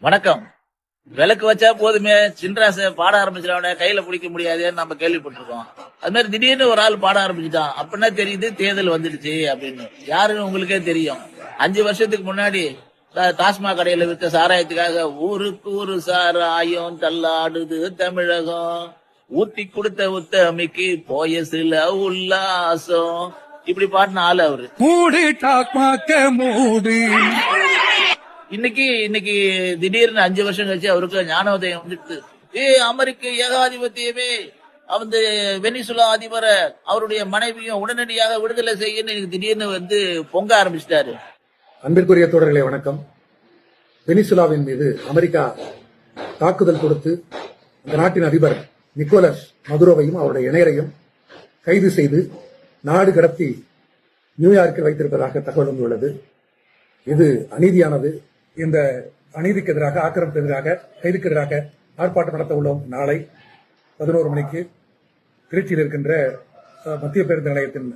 வணக்கம். விளக்கு வச்சா போதுமே. சின்ராச பாட ஆரம்பிச்சிடவன கையில பிடிக்க முடியாதுன்னு நம்ம கேள்விப்பட்டிருக்கோம். அது மாதிரி திடீர்னு ஒரு ஆள் பாட ஆரம்பிச்சுட்டான். அப்படின்னா தெரியுது தேர்தல் வந்துடுச்சு அப்படின்னு. யாருன்னு உங்களுக்கே தெரியும். அஞ்சு வருஷத்துக்கு முன்னாடி தாஸ்மாக் டாஸ்மாக் கடையில விற்க சாராயத்துக்காக ஊருக்கு ஒரு சாராயம் தள்ளாடுது தமிழகம். ஊத்தி கொடுத்த உத்தமிக்கு போய சில உல்லாசம். இப்படி பாட்டின ஆளு அவரு. மூடு டாக்மாக்க மூடு. இன்னைக்கு இன்னைக்கு திடீர்னு அஞ்சு வருஷம் கழிச்சு அவருக்கு ஞானோதயம் வந்துட்டு ஏ அமெரிக்க ஏகாதிபத்தியமே அந்த வெனிசுலா அதிபரை அவருடைய மனைவியும் உடனடியாக விடுதலை செய்யன்னு திடீர்னு வந்து பொங்க ஆரம்பிச்சிட்டாரு. அன்பிற்குரிய தோழர்களே வணக்கம். வெனிசுலாவின் மீது அமெரிக்கா தாக்குதல் கொடுத்து அந்த நாட்டின் அதிபர் நிக்கோலஸ் மதுரோவையும் அவருடைய இணையரையும் கைது செய்து நாடு கடத்தி நியூயார்க்கில் வைத்திருப்பதாக தகவல் வந்துள்ளது. இது அநீதியானது. இந்த அநீதிக்கு எதிராக ஆக்கிரமிப்பு எதிராக கைதுக்கு எதிராக ஆர்ப்பாட்டம் நடத்த உள்ளோம். நாளை பதினோரு மணிக்கு திருச்சியில் இருக்கின்ற மத்திய பேருந்து நிலையத்தின்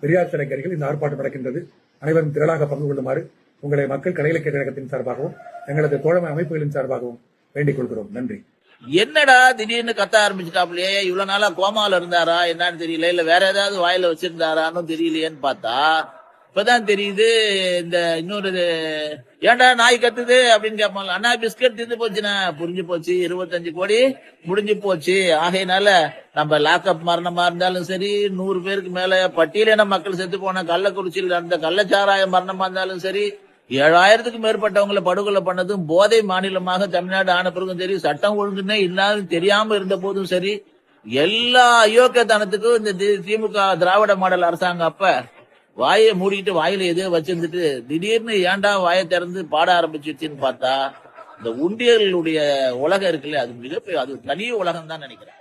பெரியார் சிலை அருகில் இந்த ஆர்ப்பாட்டம் நடக்கின்றது. அனைவரும் திரளாக பங்கு கொள்ளுமாறு உங்களை மக்கள் கடை கழகத்தின் சார்பாகவும் எங்களது தோழமை அமைப்புகளின் சார்பாகவும் வேண்டிக் கொள்கிறோம். நன்றி. என்னடா திடீர்னு கத்த ஆரம்பிச்சுட்டாப்லயே இவ்வளவு நாளா கோமால இருந்தாரா? என்னன்னு தெரியல. இல்ல வேற ஏதாவது வாயில வச்சிருந்தாரான்னு தெரியலையேன்னு பார்த்தா இப்பதான் தெரியுது இந்த இன்னொரு இது, ஏன்டா நாய் கத்துது? அப்படின்னு கேட்பாங்க. அண்ணா பிஸ்கட் தின்னு போச்சுண்ணா. புரிஞ்சு போச்சு. இருபத்தஞ்சு கோடி முடிஞ்சு போச்சு. ஆகையினால நம்ம லாக்அப் மரணமா இருந்தாலும் சரி நூறு பேருக்கு மேல பட்டியலின மக்கள் செத்து போன கள்ளக்குறிச்சியில் நடந்த கள்ளச்சாராய மரணமா இருந்தாலும் சரி ஏழாயிரத்துக்கு மேற்பட்டவங்களை படுகொலை பண்ணதும் போதை மாநிலமாக தமிழ்நாடு ஆன பிறகும் சரி சட்டம் ஒழுங்குன்னே இல்லாத தெரியாம இருந்த போதும் சரி எல்லா அயோக்கியத்தனத்துக்கும் இந்த தி- திமுக திராவிட மாடல் அரசாங்கம் அப்ப வாயை மூடிட்டு வாயில எதையோ வச்சிருந்துட்டு திடீர்னு ஏன்டா வாயை திறந்து பாட ஆரம்பிச்சிருச்சுன்னு பார்த்தா இந்த உண்டியர்களுடைய உலகம் இருக்குல்ல அது மிகப்பெரிய அது தனி உலகம் தான் நினைக்கிறேன்.